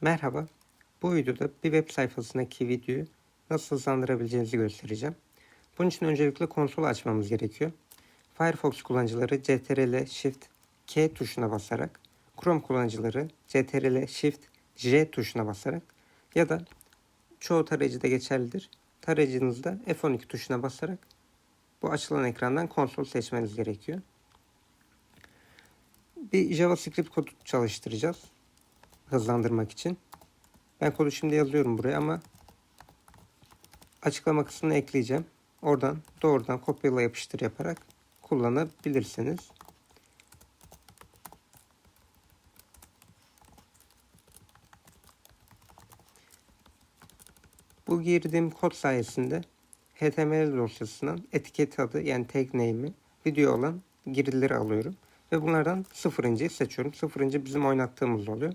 Merhaba. Bu videoda bir web sayfasındaki videoyu nasıl hızlandırabileceğinizi göstereceğim. Bunun için öncelikle konsol açmamız gerekiyor. Firefox kullanıcıları CTRL Shift K tuşuna basarak, Chrome kullanıcıları CTRL Shift J tuşuna basarak ya da çoğu tarayıcıda geçerlidir. Tarayıcınızda F12 tuşuna basarak bu açılan ekrandan konsol seçmeniz gerekiyor. Bir JavaScript kodu çalıştıracağız hızlandırmak için. Ben kodu şimdi yazıyorum buraya ama açıklama kısmına ekleyeceğim. Oradan doğrudan kopyala yapıştır yaparak kullanabilirsiniz. Bu girdiğim kod sayesinde HTML dosyasından etiket adı yani tag name'i video olan girdileri alıyorum. Ve bunlardan sıfırıncıyı seçiyorum. Sıfırıncı bizim oynattığımız oluyor.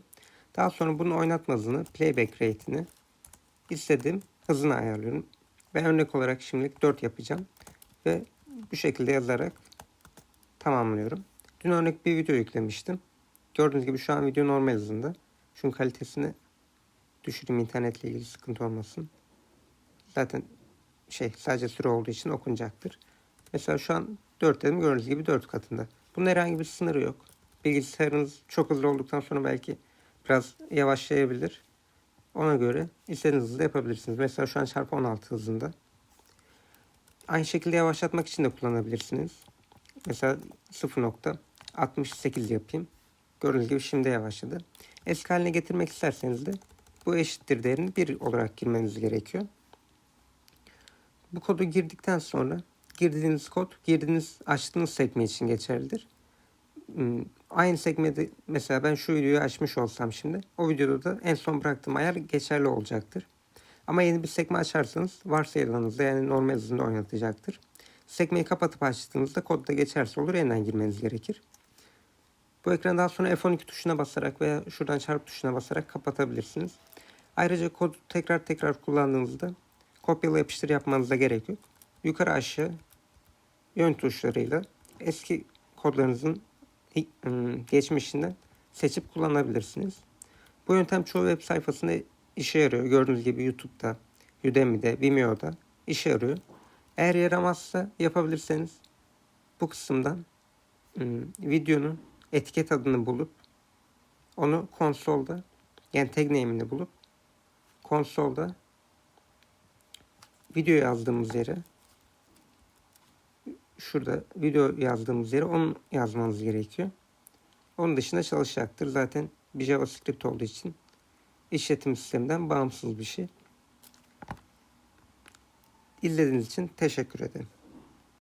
Daha sonra bunun oynatma hızını, playback rate'ini istediğim hızını ayarlıyorum. Ben örnek olarak şimdilik 4 yapacağım. Ve bu şekilde yazarak tamamlıyorum. Dün örnek bir video yüklemiştim. Gördüğünüz gibi şu an video normal hızında. Şunun kalitesini düşüreyim internetle ilgili sıkıntı olmasın. Zaten şey sadece süre olduğu için okunacaktır. Mesela şu an 4 dedim gördüğünüz gibi 4 katında. Bunun herhangi bir sınırı yok. Bilgisayarınız çok hızlı olduktan sonra belki biraz yavaşlayabilir. Ona göre istediğiniz hızda yapabilirsiniz. Mesela şu an çarpı 16 hızında. Aynı şekilde yavaşlatmak için de kullanabilirsiniz. Mesela 0.68 yapayım. Gördüğünüz gibi şimdi yavaşladı. Eski haline getirmek isterseniz de bu eşittir değerini 1 olarak girmeniz gerekiyor. Bu kodu girdikten sonra girdiğiniz kod girdiğiniz açtığınız sekme için geçerlidir. Aynı sekmede mesela ben şu videoyu açmış olsam şimdi o videoda da en son bıraktığım ayar geçerli olacaktır. Ama yeni bir sekme açarsanız varsayılanınızda yani normal hızında oynatacaktır. Sekmeyi kapatıp açtığınızda kodda geçerse olur yeniden girmeniz gerekir. Bu ekranı daha sonra F12 tuşuna basarak veya şuradan çarpı tuşuna basarak kapatabilirsiniz. Ayrıca kodu tekrar tekrar kullandığınızda kopyala yapıştır yapmanıza gerek yok. Yukarı aşağı yön tuşlarıyla eski kodlarınızın geçmişinden seçip kullanabilirsiniz. Bu yöntem çoğu web sayfasında işe yarıyor. Gördüğünüz gibi YouTube'da, Udemy'de, Vimeo'da işe yarıyor. Eğer yaramazsa yapabilirseniz bu kısımdan ım, videonun etiket adını bulup onu konsolda yani tag name'ini bulup konsolda video yazdığımız yere şurada video yazdığımız yere onu yazmanız gerekiyor. Onun dışında çalışacaktır. Zaten bir JavaScript olduğu için işletim sisteminden bağımsız bir şey. İzlediğiniz için teşekkür ederim.